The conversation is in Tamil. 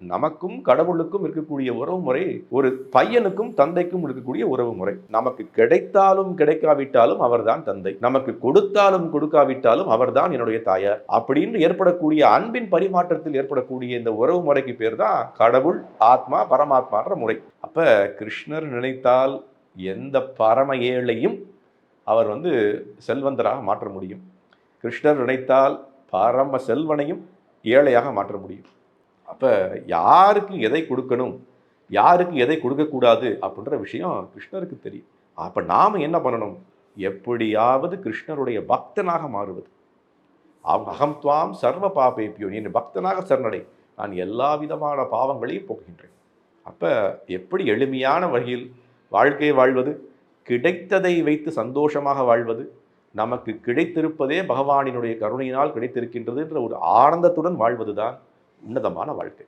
நமக்கும் கடவுளுக்கும் இருக்கக்கூடிய உறவு முறை ஒரு பையனுக்கும் தந்தைக்கும் இருக்கக்கூடிய உறவு முறை. நமக்கு கிடைத்தாலும் கிடைக்காவிட்டாலும் அவர்தான் தந்தை. நமக்கு கொடுத்தாலும் கொடுக்காவிட்டாலும் அவர்தான் என்னுடைய தாயார். அப்படின்னு ஏற்படக்கூடிய அன்பின் பரிமாற்றத்தில் ஏற்படக்கூடிய இந்த உறவு முறைக்கு பேர் தான் கடவுள் ஆத்மா பரமாத்மான்ற முறை. அப்ப கிருஷ்ணர் நினைத்தால் எந்த பரம ஏழையும் அவர் வந்து செல்வந்தராக மாற்ற முடியும். கிருஷ்ணர் நினைத்தால் பரம செல்வனையும் ஏழையாக மாற்ற முடியும். அப்போ யாருக்கு எதை கொடுக்கணும்? யாருக்கு எதை கொடுக்கக்கூடாது? அப்படின்ற விஷயம் கிருஷ்ணருக்கு தெரியும். அப்போ நாம் என்ன பண்ணணும்? எப்படியாவது கிருஷ்ணருடைய பக்தனாக மாறுவது. அவ் அகம்துவாம் சர்வ பாபேப்பியோ நீ பக்தனாக சரணடை. நான் எல்லா விதமான பாவங்களையும் போகின்றேன் அப்போ எப்படி எளிமையான வகையில் வாழ்க்கையை வாழ்வது? கிடைத்ததை வைத்து சந்தோஷமாக வாழ்வது? நமக்கு கிடைத்திருப்பதே பகவானினுடைய கருணையினால் கிடைத்திருக்கின்றது என்ற ஒரு ஆனந்தத்துடன் வாழ்வதுதான் உன்னதமான வாழ்க்கை.